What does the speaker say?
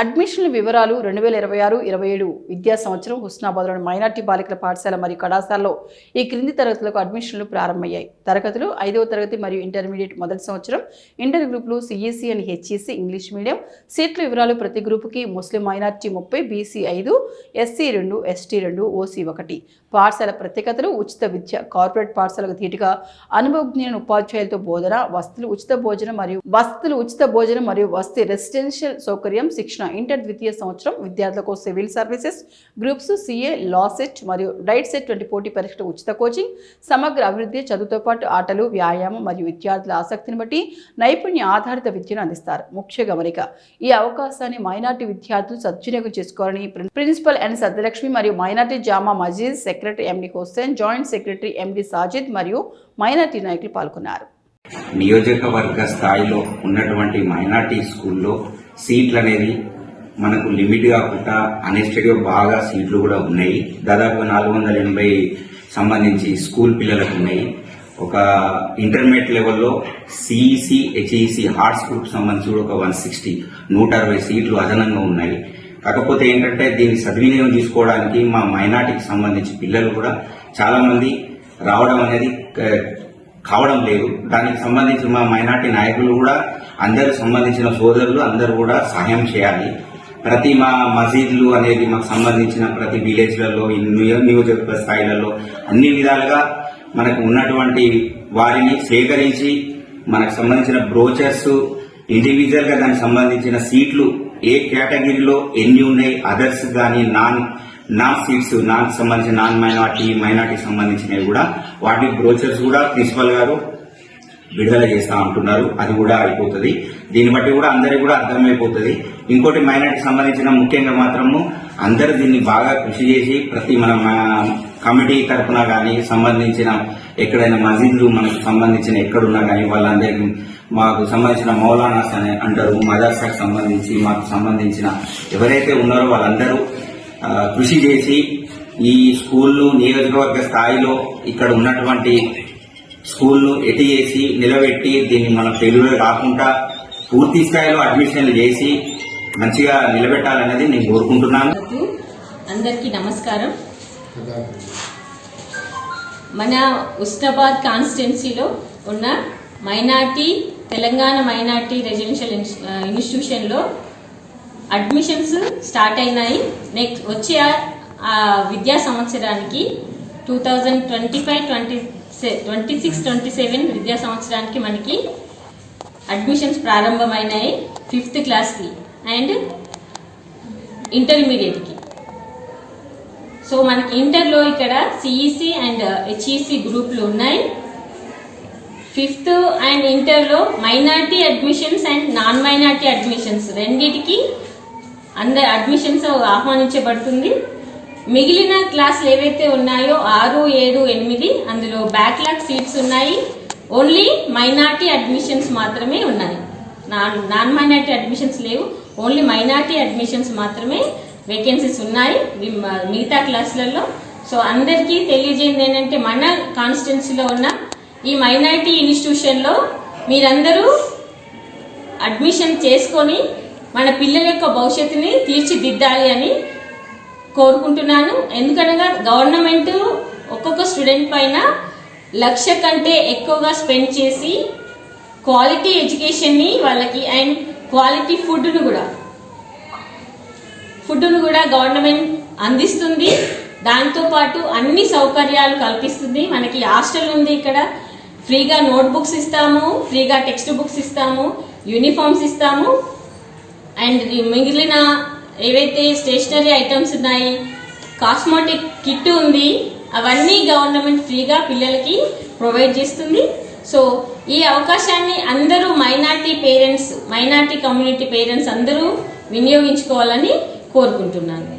అడ్మిషన్ల వివరాలు రెండు వేల ఇరవై ఆరు ఇరవై ఏడు విద్యా సంవత్సరం హుస్నాబాద్లోని మైనార్టీ బాలికల పాఠశాల మరియు కళాశాలలో ఈ క్రింది తరగతులకు అడ్మిషన్లు ప్రారంభమయ్యాయి. తరగతులు ఐదవ తరగతి మరియు ఇంటర్మీడియట్ మొదటి సంవత్సరం ఇంటర్ గ్రూపులు CEC and HEC English medium. సీట్ల వివరాలు ప్రతి గ్రూపుకి ముస్లిం మైనార్టీ ముప్పై బీసీ ఐదు ఎస్సీ రెండు ఎస్టీ రెండు ఓసీ ఒకటి. పాఠశాల ప్రత్యేకతలు ఉచిత విద్య కార్పొరేట్ పాఠశాలకు ధీటుగా అనుభవజ్ఞులైన ఉపాధ్యాయులతో బోధన వసతులు ఉచిత భోజనం మరియు వసతులు ఉచిత భోజనం మరియు వసతి రెసిడెన్షియల్ సౌకర్యం శిక్షణ ఇంటర్ ద్వితీయ సంవత్సరం విద్యార్థులకు civil services groups CA law CET మరియు డైట్ సెట్ వంటి పోటీ పరీక్షల ఉచిత కోచింగ్ సమగ్ర అభివృద్ధి చదువుతో పాటు ఆటలు వ్యాయామం మరియు విద్యార్థుల ఆసక్తిని బట్టి నైపుణ్య ఆధారిత విద్యను అందిస్తారు. ముఖ్య గమనిక ఈ అవకాశాన్ని మైనార్టీ విద్యార్థులు సద్వినియోగం చేసుకోవాలని ప్రిన్సిపల్ ఎన్ సత్యలక్ష్మి మరియు minority Jama Masjid secretary MD Hussain joint secretary MD Sajid మరియు మైనార్టీ నాయకులు పాల్గొన్నారు. నియోజకవర్గ స్థాయిలో ఉన్నటువంటి మైనార్టీ స్కూల్లో సీట్లు అనేది మనకు లిమిట్ కాకుండా అన్ఎస్టెడ్గా బాగా సీట్లు కూడా ఉన్నాయి. దాదాపు నాలుగు వందల ఎనభై సంబంధించి స్కూల్ పిల్లలకు ఉన్నాయి. ఒక ఇంటర్మీడియట్ లెవెల్లో సిఈసి హెచ్ఈసి హార్ట్స్ గ్రూప్ సంబంధించి కూడా ఒక వన్ సిక్స్టీ నూట అరవై సీట్లు అదనంగా ఉన్నాయి. కాకపోతే ఏంటంటే దీన్ని సద్వినియోగం తీసుకోవడానికి మా మైనార్టీకి సంబంధించి పిల్లలు కూడా చాలామంది రావడం అనేది కావడం లేదు. దానికి సంబంధించి మా మైనార్టీ నాయకులు కూడా అందరు సంబంధించిన సోదరులు అందరూ కూడా సహాయం చేయాలి. ప్రతి మా మసీదులు అనేది మాకు సంబంధించిన ప్రతి విలేజ్లలో నియోజకవర్గ స్థాయిలలో అన్ని విధాలుగా మనకు ఉన్నటువంటి వారిని సేకరించి మనకు సంబంధించిన బ్రోచర్స్ ఇండివిజువల్గా దానికి సంబంధించిన సీట్లు ఏ కేటగిరీలో ఎన్ని ఉన్నాయి అదర్స్ కానీ నాన్ నాన్ సీట్స్ నాన్ సంబంధించిన నాన్ మైనార్టీ మైనార్టీ సంబంధించినవి కూడా వాటి బ్రోచర్స్ కూడా ప్రిన్సిపల్ గారు విడుదల చేస్తా అంటున్నారు అది కూడా అయిపోతుంది. దీన్ని బట్టి కూడా అందరికి కూడా అర్థమైపోతుంది. ఇంకోటి మైనార్టీ సంబంధించిన ముఖ్యంగా మాత్రము అందరు దీన్ని బాగా కృషి చేసి ప్రతి మన కమిటీ తరఫున కానీ సంబంధించిన ఎక్కడైనా మసీదులు మనకు సంబంధించిన ఎక్కడున్నా కానీ వాళ్ళందరికీ మాకు సంబంధించిన మౌలానాస్ అని అంటారు మదర్సాకు సంబంధించి మాకు సంబంధించిన ఎవరైతే ఉన్నారో వాళ్ళందరూ కృషి చేసి ఈ స్కూల్ను నియోజకవర్గ స్థాయిలో ఇక్కడ ఉన్నటువంటి స్కూల్ను ఎటు చేసి నిలబెట్టి దీన్ని మనం ఫెయిల్యూర్ కాకుండా పూర్తి స్థాయిలో అడ్మిషన్లు చేసి మంచిగా నిలబెట్టాలనేది నేను కోరుకుంటున్నాను. అందరికీ- నమస్కారం. మన ఉస్నాబాద్ కాన్స్టిట్యున్సీలో ఉన్న మైనార్టీ తెలంగాణ మైనార్టీ రెసిడెన్షియల్ ఇన్స్- ఇన్స్టిట్యూషన్లో అడ్మిషన్స్ స్టార్ట్ అయినాయి. నెక్స్ట్ వచ్చే ఆ విద్యా సంవత్సరానికి two thousand twenty five twenty twenty six twenty seven విద్యా సంవత్సరానికి మనకి అడ్మిషన్స్ ప్రారంభమైనాయి ఫిఫ్త్ క్లాస్కి. అండ్ ఇంటర్మీడియట్కి సో మనకి ఇంటర్లో ఇక్కడ సిఈసి అండ్ హెచ్ఈసి గ్రూపులు ఉన్నాయి. ఫిఫ్త్ అండ్ ఇంటర్లో minority admissions and non minority admissions రెండిటికి అందరు అడ్మిషన్స్ ఆహ్వానించబడుతుంది. మిగిలిన క్లాసులు ఏవైతే ఉన్నాయో ఆరు ఏడు ఎనిమిది అందులో బ్యాక్లాగ్ సీట్స్ ఉన్నాయి. ఓన్లీ మైనార్టీ అడ్మిషన్స్ మాత్రమే ఉన్నాయి. నాన్ నాన్ మైనార్టీ అడ్మిషన్స్ లేవు. ఓన్లీ మైనార్టీ అడ్మిషన్స్ మాత్రమే వేకెన్సీస్ ఉన్నాయి మిగతా క్లాసులలో సో అందరికీ తెలియజేయండి ఏంటంటే మన కాన్స్టిట్యున్సీలో ఉన్న ఈ మైనార్టీ ఇన్స్టిట్యూషన్లో మీరందరూ అడ్మిషన్ చేసుకొని మన పిల్లల యొక్క భవిష్యత్తుని తీర్చిదిద్దాలి అని కోరుకుంటున్నాను. ఎందుకనగా గవర్నమెంట్ ఒక్కొక్క స్టూడెంట్ పైన లక్ష కంటే ఎక్కువగా స్పెండ్ చేసి క్వాలిటీ ఎడ్యుకేషన్ని వాళ్ళకి అండ్ క్వాలిటీ ఫుడ్ను కూడా. ఫుడ్ను కూడా గవర్నమెంట్ అందిస్తుంది. దాంతో పాటు అన్ని సౌకర్యాలు కల్పిస్తుంది. మనకి హాస్టల్ ఉంది ఇక్కడ. ఫ్రీగా నోట్ బుక్స్ ఇస్తాము ఫ్రీగా టెక్స్ట్ బుక్స్ ఇస్తాము యూనిఫామ్స్ ఇస్తాము. అండ్ మిగిలిన ఏవైతే స్టేషనరీ ఐటమ్స్ ఉన్నాయి కాస్మోటిక్ కిట్ ఉంది అవన్నీ గవర్నమెంట్ ఫ్రీగా పిల్లలకి ప్రొవైడ్ చేస్తుంది. సో ఈ అవకాశాన్ని అందరూ minority parents minority community parents అందరూ వినియోగించుకోవాలని కోరుకుంటున్నాను.